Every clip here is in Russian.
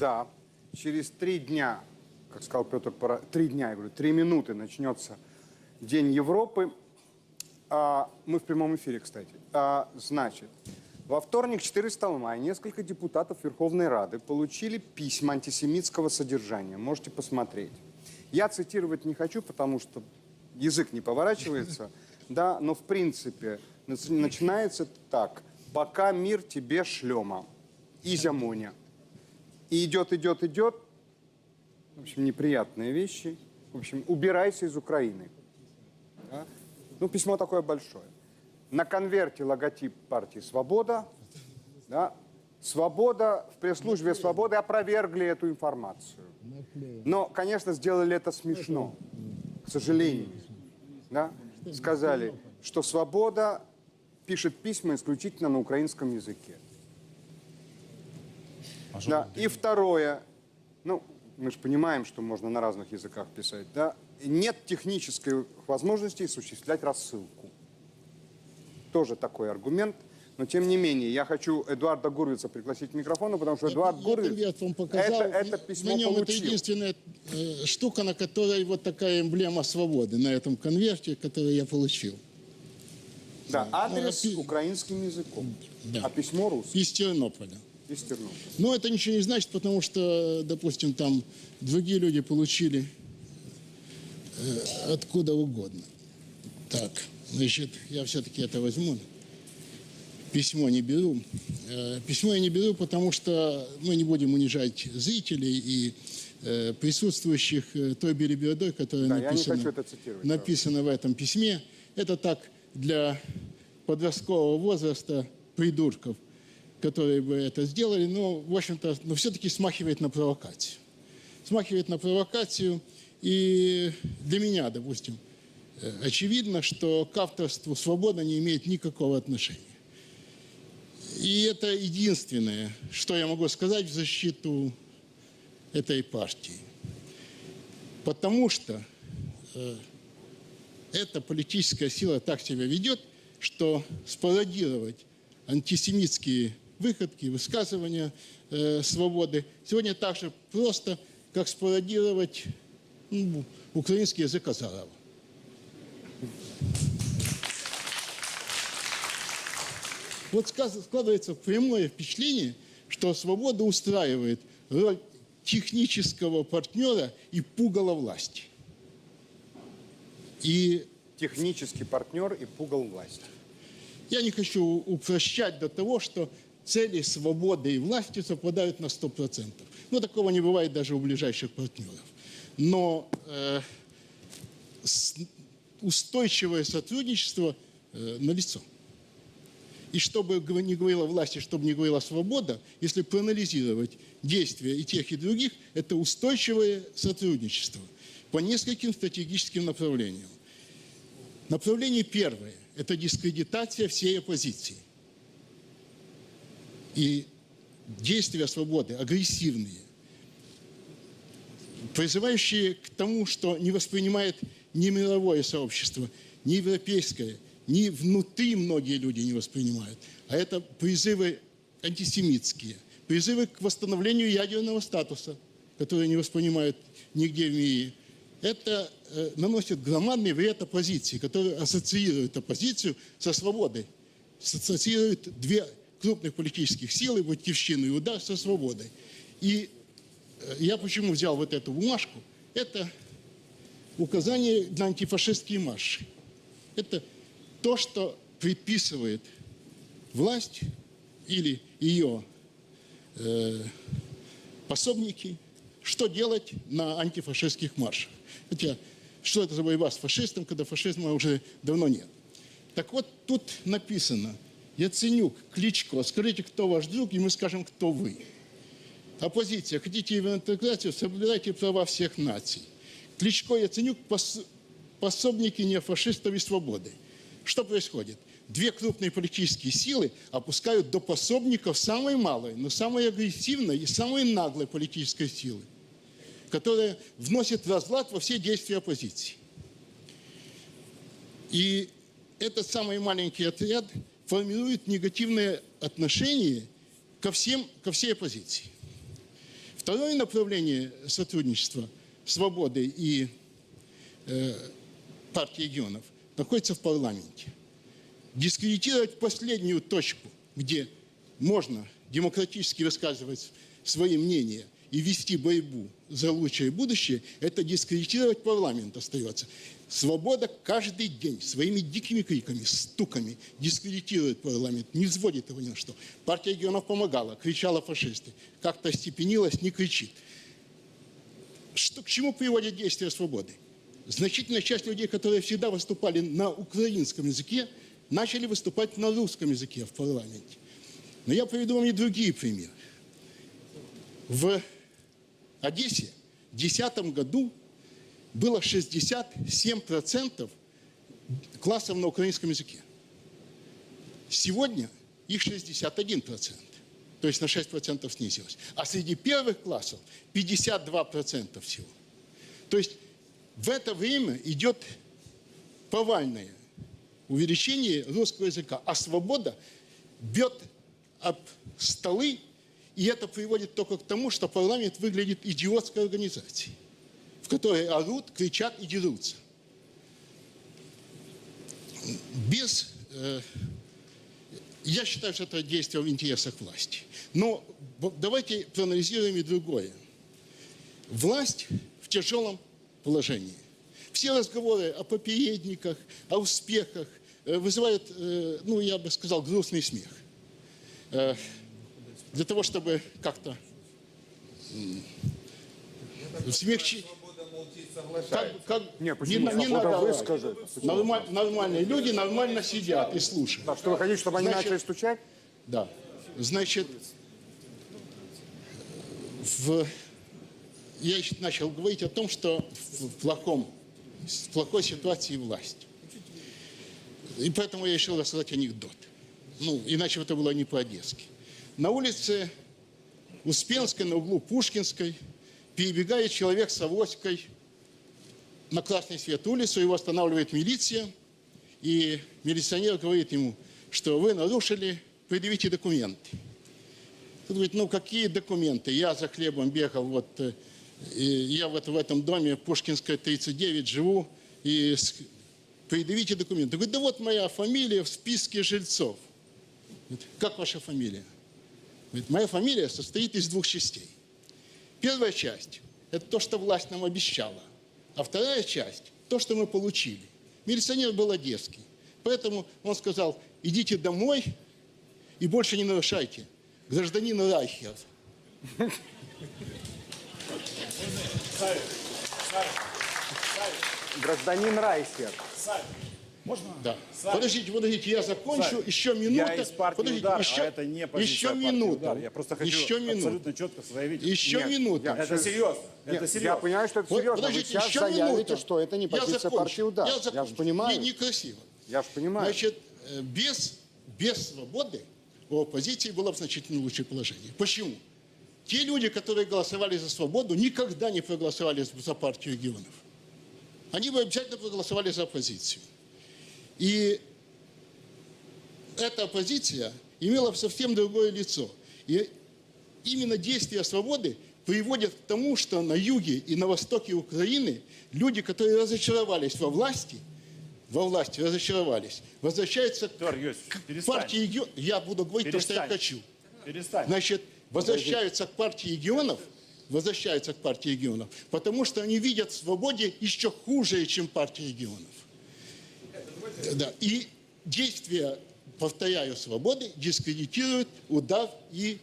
Да, через три дня, как сказал Петр, три дня, я говорю, три минуты начнется День Европы. А, мы в прямом эфире, кстати. А, значит, во вторник, 14 мая, несколько депутатов Верховной Рады получили письма антисемитского содержания. Можете посмотреть. Я цитировать не хочу, потому что язык не поворачивается, да, но в принципе начинается так. «Пока мир тебе шлема, изя И идет, идет, идет. В общем, неприятные вещи. В общем, убирайся из Украины. Да? Ну, письмо такое большое. На конверте логотип партии «Свобода». Да? «Свобода», в пресс-службе «Свободы» опровергли эту информацию. Но, конечно, сделали это смешно, к сожалению. Да? Сказали, что «Свобода» пишет письма исключительно на украинском языке. Да. И второе, ну, мы же понимаем, что можно на разных языках писать, да, нет технической возможности осуществлять рассылку. Тоже такой аргумент. Но тем не менее, я хочу Эдуарда Гурвица пригласить к микрофону, потому что Эдуард Я Гурвиц конверт вам показал. это, это письмо на нем это получил. единственная э, штука, на которой вот такая эмблема свободы на этом конверте, который я получил. Да, адрес Ну, а украинским языком, Да. а письмо русским Из Тернополя. Из Тернополя. Но это ничего не значит, потому что, допустим, там другие люди получили э, откуда угодно. Так, значит, я все-таки это возьму. Письмо не беру. Э, Письмо я не беру, потому что мы не будем унижать зрителей и э, присутствующих э, той белибердой, которая Да, написана, это цитировать, написана в этом письме. Это так для подросткового возраста придурков, которые бы это сделали, но, в общем-то, но все-таки смахивает на провокацию. Смахивает на провокацию, и для меня, допустим, э, очевидно, что к авторству «Свобода» не имеет никакого отношения. И это единственное, что я могу сказать в защиту этой партии. Потому что э, эта политическая сила так себя ведет, что спародировать антисемитские выходки, высказывания э, свободы сегодня так же просто, как спародировать ну, украинский язык Азарова. Вот складывается прямое впечатление, что свобода устраивает роль технического партнера и пугала власти. И Технический партнер и пугал власти. я не хочу упрощать до того, что цели свободы и власти совпадают на 100%. Но такого не бывает даже у ближайших партнеров. Но э, устойчивое сотрудничество э, налицо. И чтобы не говорила власть, и чтобы не говорила свобода, если проанализировать действия и тех, и других, это устойчивое сотрудничество по нескольким стратегическим направлениям. Направление первое – это дискредитация всей оппозиции. И действия свободы агрессивные, призывающие к тому, что не воспринимает ни мировое сообщество, ни европейское, ни внутри многие люди не воспринимают. А это призывы антисемитские, призывы к восстановлению ядерного статуса, которые не воспринимают нигде в мире. Это э, наносит громадный вред оппозиции, которая ассоциирует оппозицию со свободой, ассоциирует две крупных политических силы, Батьковщину и удар со свободой. И э, я почему взял вот эту бумажку? Это указание на антифашистские марши. Это то, что предписывает власть или ее э, пособники, что делать на антифашистских маршах. Хотя, что это за борьба с фашистом, когда фашизма уже давно нет. Так вот, тут написано, Яценюк, Кличко, скажите, кто ваш друг, и мы скажем, кто вы. Оппозиция, хотите интеграцию, соблюдайте права всех наций. Кличко и Яценюк пос- пособники неофашистов и свободы. Что происходит? Две крупные политические силы опускают до пособников самой малой, но самой агрессивной и самой наглой политической силы, которая вносит разлад во все действия оппозиции. И этот самый маленький отряд формирует негативное отношение ко, всем, ко всей оппозиции. Второе направление сотрудничества свободы и э, партии регионов находится в парламенте. Дискредитировать последнюю точку, где можно демократически высказывать свои мнения и вести борьбу за лучшее будущее, это дискредитировать парламент остается. Свобода каждый день своими дикими криками, стуками дискредитирует парламент, не взводит его ни на что. Партия регионов помогала, кричала фашисты. Как-то остепенилась, не кричит. Что, к чему приводят действия свободы? Значительная часть людей, которые всегда выступали на украинском языке, начали выступать на русском языке в парламенте. Но я приведу вам и другие примеры. В Одессе в 2010 году было 67% классов на украинском языке. Сегодня их 61%, то есть на 6% снизилось. А среди первых классов 52% всего. То есть в это время идет повальное увеличение русского языка, а свобода бьет об столы, и это приводит только к тому, что парламент выглядит идиотской организацией, в которой орут, кричат и дерутся. Без... э, я считаю, что это действие в интересах власти. Но давайте проанализируем и другое. Власть в тяжелом положении. Все разговоры о попередниках, о успехах э, вызывают, э, ну, я бы сказал, грустный смех. Для того, чтобы как-то смягчить... Как, как, Не, почему? на- Свобода надо высказать. Нормаль- нормальные люди нормально сидят и слушают. А что вы хотите, чтобы они Значит, начали стучать? Да. Значит, в... я начал говорить о том, что в плохом, в плохой ситуации власть. И поэтому я решил рассказать анекдот. Ну, иначе это было не по-одесски. На улице Успенской, на углу Пушкинской, перебегает человек с авоськой на красный свет улицу, его останавливает милиция, и милиционер говорит ему, что вы нарушили, предъявите документы. Тут говорит, ну какие документы? Я за хлебом бегал, вот э, я вот в этом доме, Пушкинская, 39, живу, и предъявите документы. Говорит, да вот моя фамилия в списке жильцов. Как ваша фамилия? Говорит, моя фамилия состоит из двух частей. Первая часть – это то, что власть нам обещала. А вторая часть – то, что мы получили. Милиционер был одесский. Поэтому он сказал, идите домой и больше не нарушайте. Гражданин Райхер. Гражданин Райхер. Да. Подождите, подождите, я закончу. Сань, еще минута. Я из партии Подождите, «Удар», еще, а это не позиция еще минута. «Удар». Я просто хочу еще абсолютно четко заявить. Еще Нет, минута. я- Это серьезно. Нет, это серьезно. Я понимаю, что это Вот, серьезно. Вы подождите, сейчас еще заявите, минута. что это не Я позиция закончу. партии «Удар». Я Я же понимаю. Не- некрасиво. Я же понимаю. Значит, э, без, без свободы у оппозиции было бы значительно лучшее положение. Почему? Те люди, которые голосовали за свободу, никогда не проголосовали за партию регионов. Они бы обязательно проголосовали за оппозицию. И эта оппозиция имела совсем другое лицо. И именно действия свободы приводят к тому, что на юге и на востоке Украины люди, которые разочаровались во власти, во власти разочаровались, возвращаются Йосифович, к перестань. партии регионов. Я буду говорить то, что я Перестань. хочу. Перестань. Значит, возвращаются к партии регионов, возвращаются к партии регионов, потому что они видят в свободе еще хуже, чем партия регионов. Да. И действия, повторяю, свободы дискредитируют удар и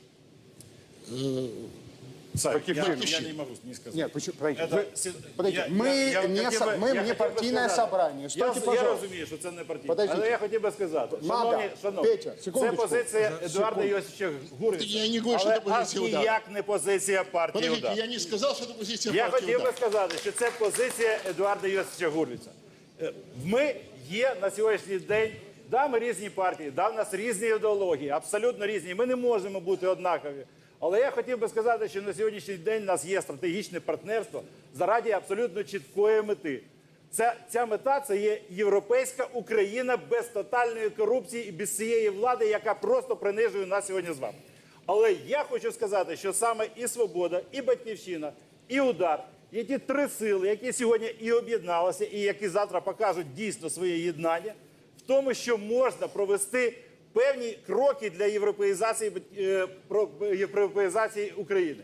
Сань, Каких я, вещей? я не могу не сказать. Нет, почему? Подождите, Это вы- се- подождите, я- ми я- я не хотів со- би- ми я не хотів би партійне сказати. собрання. Я, Стойте, я пожалуйста. розумію, що це не партійне. Подождіть. Але я хотів би сказати, Надо. шановні, шановні, Петя, це секундочку. позиція За- Едуарда секунду. Йосифовича Гуриця. Я не говорю, що але це позиція аж «Удар». ніяк не позиція партії Подождите, «Удар». я не сказал, что это позиция Я партии хотів би «Удар». сказати, що це позиція Едуарда Йосифовича Гурліца. Е, Ми є на сьогоднішній день, да, ми різні партії, да, в нас різні ідеології, абсолютно різні. Ми не можемо бути однакові. Але я хотів би сказати, що на сьогоднішній день у нас є стратегічне партнерство заради абсолютно чіткої мети. Ця, ця мета це є європейська Україна без тотальної корупції і без цієї влади, яка просто принижує нас сьогодні з вами. Але я хочу сказати, що саме і Свобода, і Батьківщина, і удар є ті три сили, які сьогодні і об'єдналися, і які завтра покажуть дійсно своє єднання в тому, що можна провести певні кроки для європеїзації, е, європеїзації України.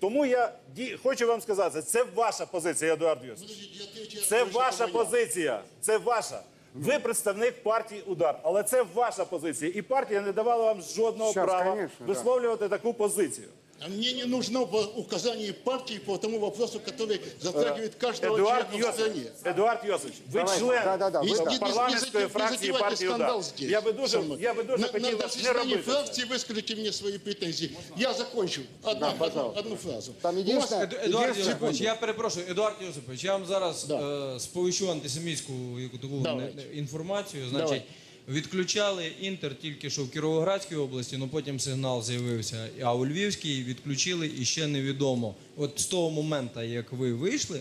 Тому я ді- хочу вам сказати, це ваша позиція, Едуард Йосифович. Це ваша позиція. Це ваша. Ви представник партії удар, але це ваша позиція. І партія не давала вам жодного Щас, права конечно, да. висловлювати таку позицію. А мне не нужно по- указание партии по тому вопросу, который затрагивает каждого Едуард человека в стране. Йосифович, Едуард Йосифович, ви Давайте, член да-да-да, ви Без- да. без- без парламентської этих- без фракції затевайте партії удар. скандал здесь. Я би дуже, со мной. я би дуже на, хотів на вас не заседании робити. це. фракции выскажите мне свои претензии. Я закончу. Одну, одну, одну фразу. Там У вас- единственное, Ед- Едуард единственное- Йосипович, я перепрошую, Едуард Йосипович, я вам зараз Да. е, сповіщу антисемітську яку таку Давайте. не- не- інформацію. Значить, Давайте. відключали інтер тільки що в Кіровоградській області, ну потім сигнал з'явився. А у Львівській відключили і ще невідомо. От з того моменту, як ви вийшли,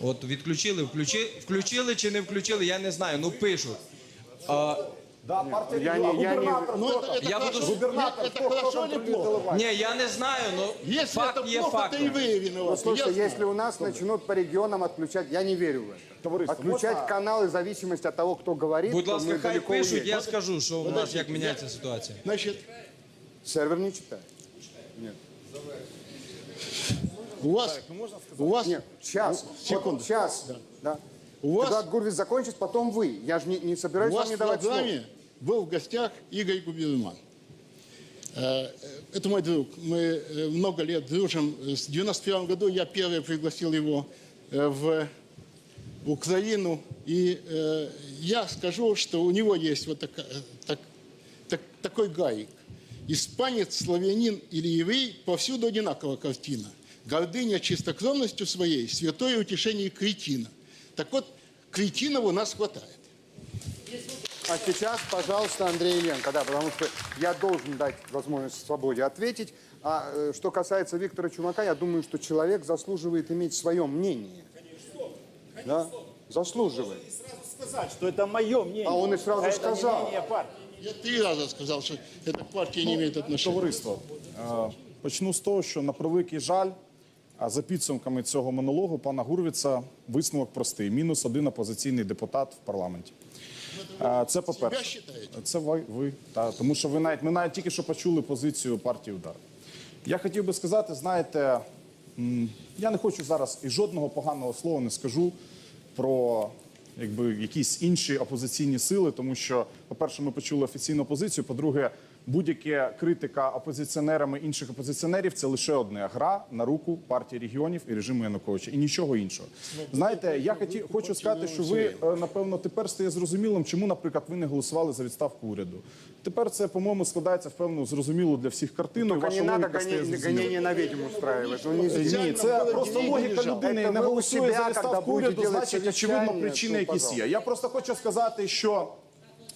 от відключили, включили, включили чи не включили, я не знаю. Ну пишуть. Я не, я не... Ну, это, это Я хорошо, буду- Губернатор, это кто- кто хорошо или контролирует плохо? власть? ні, я не знаю, ну Если факт это є плохо, то фактом. и вы Ну, виноваты. слушайте, Я знаю. если у нас начнут по регионам отключать, я не верю в это. Отключать каналы в зависимости от того, кто говорит, Будь то ласка, мы хай далеко пишуть, уедем. я скажу, що у нас як міняється ситуація. Значит, Сервер не читает. у вас, у вас, Нет, сейчас. Секунду. Вот сейчас. Да. У вас- Эдуард Гурвиц закончит, потом вы. Я же не, не у собираюсь вас вам не в давать слово. был в гостях Игорь Губерман. Э, Это мой друг. Мы э, много лет дружим. С 91 году я первый пригласил его э, в Украину. И э, я скажу, что у него есть вот така- э, так- так- такой гаек. Испанец, славянин или еврей – повсюду одинакова картина. Гордыня чистокровностью своей, святое утешение кретина. Так вот, кретинов у нас хватает. А сейчас, пожалуйста, Андрей Ильенко, да, потому что я должен дать возможность свободе ответить. А э, что касается Виктора Чумака, я думаю, что человек заслуживает иметь свое мнение. Да? Заслуживает. Сразу сказать, что это мое мнение. А он и сразу это не сказал. мнение партии. Я три раза сказал, что эта к партии не имеет отношения. Товариство, е, почну з того, що на превеликий жаль, а за підсумками цього монологу пана Гурвіца висновок простий: мінус один опозиційний депутат в парламенті. Це Себя по-перше. Це ви, ви та, тому що ви навіть ми навіть тільки що почули позицію партії удар. Я хотів би сказати, знаєте, я не хочу зараз і жодного поганого слова не скажу про якби якісь інші опозиційні сили, тому що, по-перше, ми почули офіційну позицію. По-друге, будь-яка критика опозиціонерами інших опозиціонерів це лише одне гра на руку партії регіонів і режиму Януковича, і нічого іншого. Знаєте, я хотів хочу сказати, що ви е, напевно тепер стає зрозумілим, чому, наприклад, ви не голосували за відставку уряду. Тепер це, по-моєму, складається в певну зрозумілу для всіх картину. Только ваша не логіка стає гонение, на ведьм устраивать. Ну, Ні, це просто логіка людини. Не голосує за відставку уряду, значить, очевидно, причини якісь є. Я просто хочу сказати, що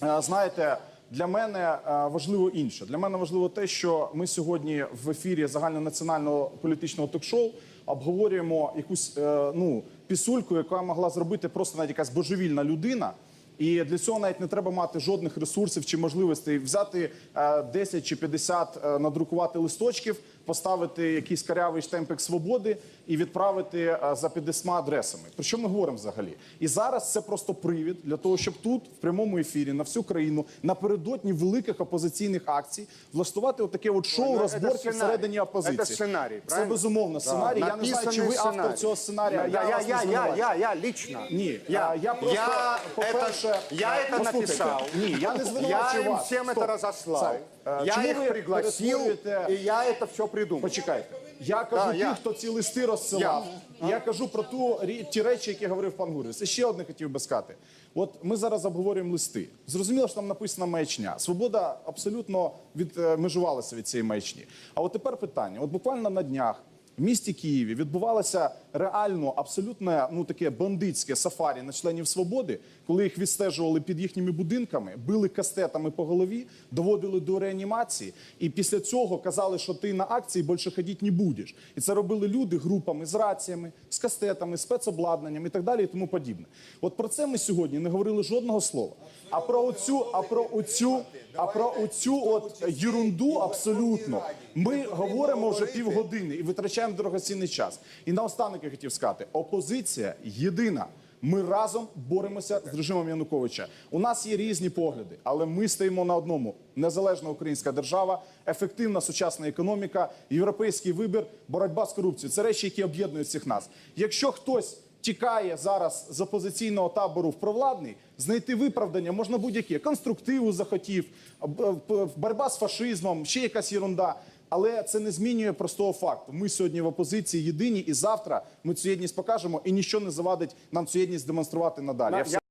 е, знаєте. Для мене е, важливо інше. Для мене важливо те, що ми сьогодні в ефірі загальнонаціонального політичного ток-шоу обговорюємо якусь е, ну пісульку, яка могла зробити просто навіть якась божевільна людина. І для цього навіть не треба мати жодних ресурсів чи можливостей взяти е, 10 чи 50 е, надрукувати листочків, поставити якийсь карявий штемпик свободи і відправити е, за 50 адресами. Про що ми говоримо взагалі? І зараз це просто привід для того, щоб тут в прямому ефірі на всю країну напередодні великих опозиційних акцій влаштувати отаке от шоу Ну, це розборки сценарій. всередині опозиції. Це сценарій, Це правильно? безумовно сценарій. Я не знаю, чи ви Написаний автор сценарій. цього сценарія. Я, я, вас не я, я, звинувачую. я, я лично. Ні, я, а, я просто, я по-перше, это, я это послухайте, написал. Ні, я не Я звинувачую им вас. всем Стоп. это разослал. Сай, е, Я чому их ви пригласил, перетворюєте- и я это все придумал. Почекайте. Я кажу Да, тих, я. хто ці листи розсилав. Я, кажу про ту ті речі, які говорив пан Гурвіс. І ще одне хотів би сказати. От ми зараз обговорюємо листи. Зрозуміло, що там написана маячня. Свобода абсолютно відмежувалася від цієї маячні. А от тепер питання: от буквально на днях в місті Києві відбувалося реально абсолютно ну таке бандитське сафарі на членів свободи, коли їх відстежували під їхніми будинками, били кастетами по голові, доводили до реанімації, і після цього казали, що ти на акції більше ходити не будеш. І це робили люди групами з раціями, з кастетами, спецобладнанням і так далі, і тому подібне. От про це ми сьогодні не говорили жодного слова. А про оцю, а про оцю, а про оцю от єрунду абсолютно ми говоримо вже півгодини і витрачаємо дорогоцінний час. І наостанок я хотів сказати: опозиція єдина. Ми разом боремося з режимом Януковича. У нас є різні погляди, але ми стоїмо на одному: незалежна українська держава, ефективна сучасна економіка, європейський вибір, боротьба з корупцією. Це речі, які об'єднують всіх нас. Якщо хтось тікає зараз з опозиційного табору в провладний, знайти виправдання можна будь-яке. Конструктиву захотів, боротьба з фашизмом, ще якась єрунда. Але це не змінює простого факту. Ми сьогодні в опозиції єдині, і завтра ми цю єдність покажемо, і нічого не завадить нам цю єдність демонструвати надалі. Я все